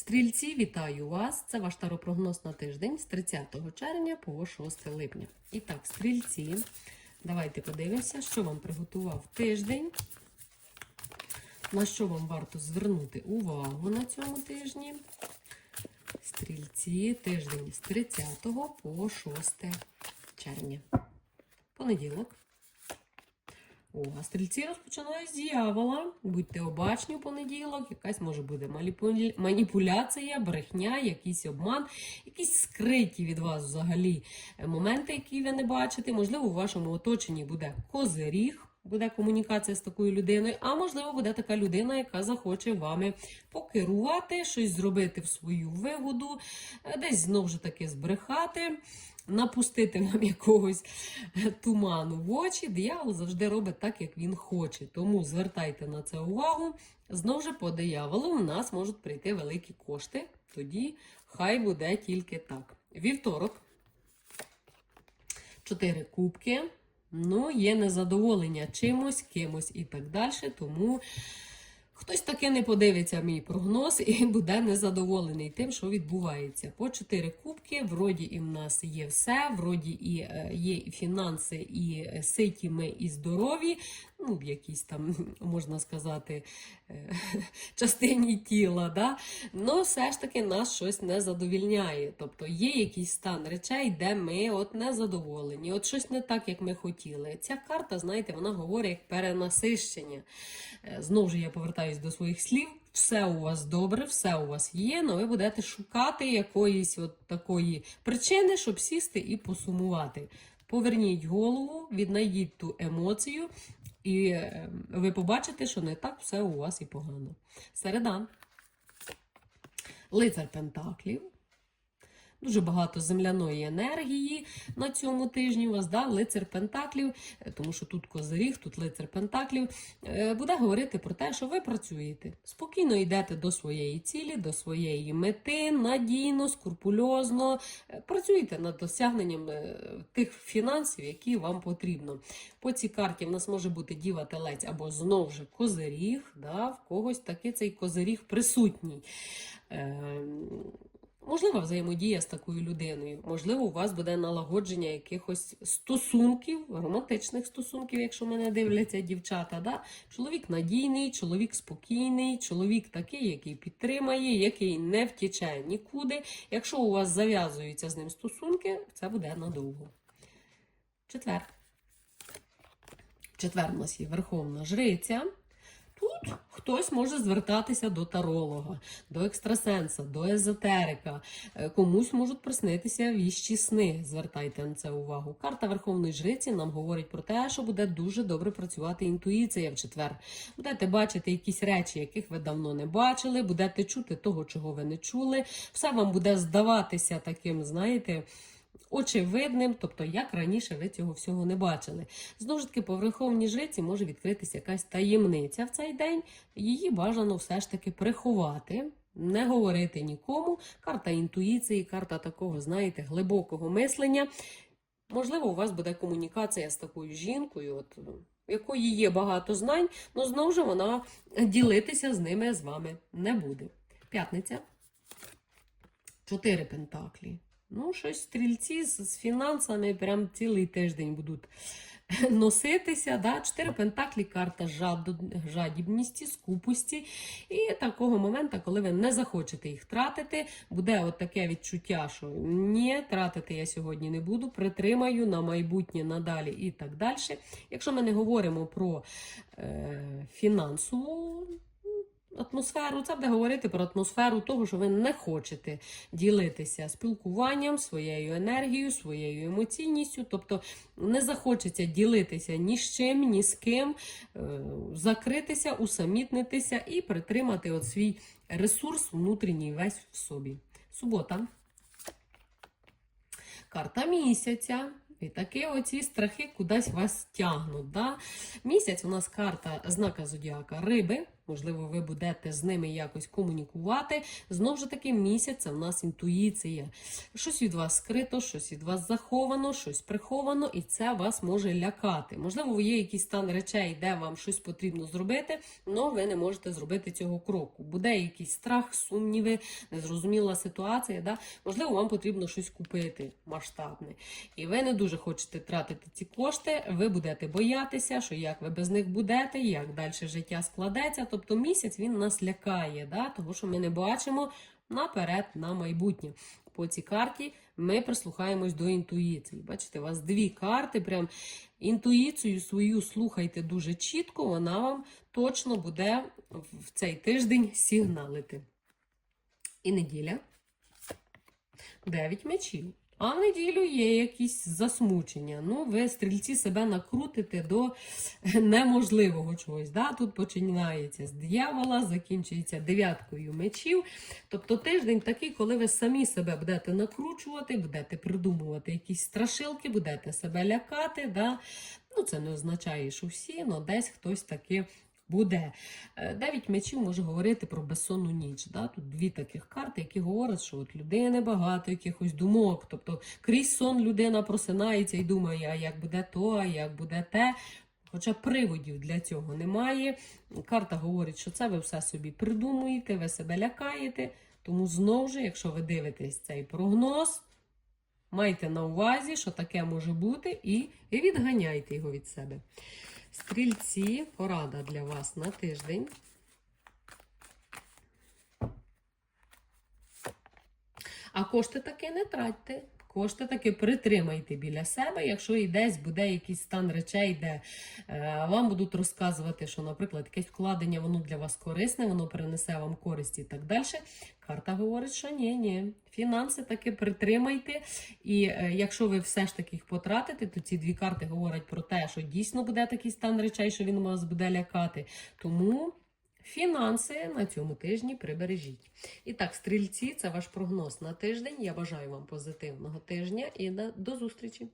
Стрільці, вітаю вас! Це ваш таропрогноз на тиждень з 30 червня по 6 липня. І так, стрільці, давайте подивимося, що вам приготував тиждень, на що вам варто звернути увагу на цьому тижні. Стрільці, тиждень з 30 по 6 червня. Понеділок. О, стрільці розпочинають з дьявола. Будьте обачні у понеділок, якась може маніпуля- маніпуляція, брехня, якийсь обман, якісь скриті від вас взагалі е, моменти, які ви не бачите. Можливо, у вашому оточенні буде козиріг, буде комунікація з такою людиною, а можливо, буде така людина, яка захоче вами покерувати, щось зробити в свою вигоду, е, десь знову ж таки збрехати. Напустити вам якогось туману в очі, диявол завжди робить так, як він хоче. Тому звертайте на це увагу. Знову ж по дияволу в нас можуть прийти великі кошти. Тоді хай буде тільки так. Вівторок. Чотири кубки. Ну, є незадоволення чимось, кимось і так далі. Тому хтось таки не подивиться мій прогноз і буде незадоволений тим, що відбувається. По чотири кубки, вроді і в нас є все, вроді і е, є і фінанси, і е, ситі ми, і здорові. Ну, в якійсь там, можна сказати, е, частині тіла. Да? Ну, все ж таки нас щось не задовільняє. Тобто є якийсь стан речей, де ми от не задоволені, от щось не так, як ми хотіли. Ця карта, знаєте, вона говорить як перенасищення. Е, Знову ж я повертаюсь до своїх слів. Все у вас добре, все у вас є, але ви будете шукати якоїсь от такої причини, щоб сісти і посумувати. Поверніть голову, віднайдіть ту емоцію, і е, ви побачите, що не так все у вас і погано. Середа. Лицар Пентаклів. Дуже багато земляної енергії на цьому тижні у вас, да? лицар Пентаклів, е, тому що тут козиріг, тут лицар Пентаклів, е, буде говорити про те, що ви працюєте. Спокійно йдете до своєї цілі, до своєї мети, надійно, скрупульозно. Е, Працюєте над досягненням тих фінансів, які вам потрібно. По цій карті в нас може бути діва телець або знову ж козиріг, да? в когось таки цей козиріг присутній. Ем, Можлива взаємодія з такою людиною. Можливо, у вас буде налагодження якихось стосунків, романтичних стосунків, якщо мене дивляться дівчата. Да? Чоловік надійний, чоловік спокійний, чоловік такий, який підтримає, який не втіче нікуди. Якщо у вас зав'язуються з ним стосунки, це буде надовго. Четвер. Четвер у нас є Верховна Жриця. Тут хтось може звертатися до таролога, до екстрасенса, до езотерика. Е, Комусь можуть приснитися віщі сни. Звертайте на це увагу. Карта Верховної Жриці нам говорить про те, що буде дуже добре працювати інтуїція в четвер. Будете бачити якісь речі, яких ви давно не бачили, будете чути того, чого ви не чули. Все вам буде здаватися таким, знаєте очевидним, тобто як раніше ви цього всього не бачили. Знову ж таки, по верховній жриці може відкритися якась таємниця в цей день. Її бажано все ж таки приховати. Не говорити нікому. Карта інтуїції, карта такого, знаєте, глибокого мислення. Можливо, у вас буде комунікація з такою жінкою, от, в якої є багато знань, але знову ж вона ділитися з ними з вами не буде. П'ятниця. Чотири пентаклі. Ну, щось стрільці з, фінансами прям цілий тиждень будуть носитися. Да? Чотири пентаклі, карта жадібності, скупості. І такого моменту, коли ви не захочете їх тратити, буде от таке відчуття, що ні, тратити я сьогодні не буду, притримаю на майбутнє надалі і так далі. Якщо ми не говоримо про е, фінансову атмосферу, це буде говорити про атмосферу того, що ви не хочете ділитися спілкуванням, своєю енергією, своєю емоційністю. Тобто не захочеться ділитися ні з чим, ні з ким, е, закритися, усамітнитися і притримати от свій ресурс внутрішній весь в собі. Субота. Карта місяця. І такі оці страхи кудись вас тягнуть. Да? Місяць у нас карта знака зодіака риби. Можливо, ви будете з ними якось комунікувати. Знову ж таки, місяць це в нас інтуїція. Щось від вас скрито, щось від вас заховано, щось приховано, і це вас може лякати. Можливо, є якийсь стан речей, де вам щось потрібно зробити, але ви не можете зробити цього кроку. Буде якийсь страх, сумніви, незрозуміла ситуація. Да? Можливо, вам потрібно щось купити масштабне. І ви не дуже хочете тратити ці кошти, ви будете боятися, що як ви без них будете, як далі життя складеться. Тобто місяць він нас лякає, да? тому що ми не бачимо наперед на майбутнє. По цій карті ми прислухаємось до інтуїції. Бачите, у вас дві карти. Прям інтуїцію свою слухайте дуже чітко, вона вам точно буде в цей тиждень сигналити. І неділя. Дев'ять мечів. А в неділю є якісь засмучення. Ну, ви стрільці себе накрутите до неможливого чогось. Да? Тут починається з диявола, закінчується дев'яткою мечів. Тобто тиждень такий, коли ви самі себе будете накручувати, будете придумувати якісь страшилки, будете себе лякати. Да? Ну, це не означає, що всі, але десь хтось таки буде. Е, Дев'ять мечів може говорити про безсонну ніч. Да? Тут дві таких карти, які говорять, що от людини багато якихось думок. Тобто крізь сон людина просинається і думає, а як буде то, а як буде те. Хоча приводів для цього немає. Карта говорить, що це ви все собі придумуєте, ви себе лякаєте. Тому знову ж, якщо ви дивитесь цей прогноз, майте на увазі, що таке може бути, і відганяйте його від себе. Стрільці, порада для вас на тиждень. А кошти таки не тратьте. Кошти таки притримайте біля себе, якщо і десь буде якийсь стан речей, де е, вам будуть розказувати, що, наприклад, якесь вкладення воно для вас корисне, воно принесе вам користь і так далі. Карта говорить, що ні, ні. Фінанси таки притримайте. І е, якщо ви все ж таки їх потратите, то ці дві карти говорять про те, що дійсно буде такий стан речей, що він вас буде лякати. Тому. Фінанси на цьому тижні прибережіть. І так, стрільці, це ваш прогноз на тиждень. Я бажаю вам позитивного тижня і до зустрічі!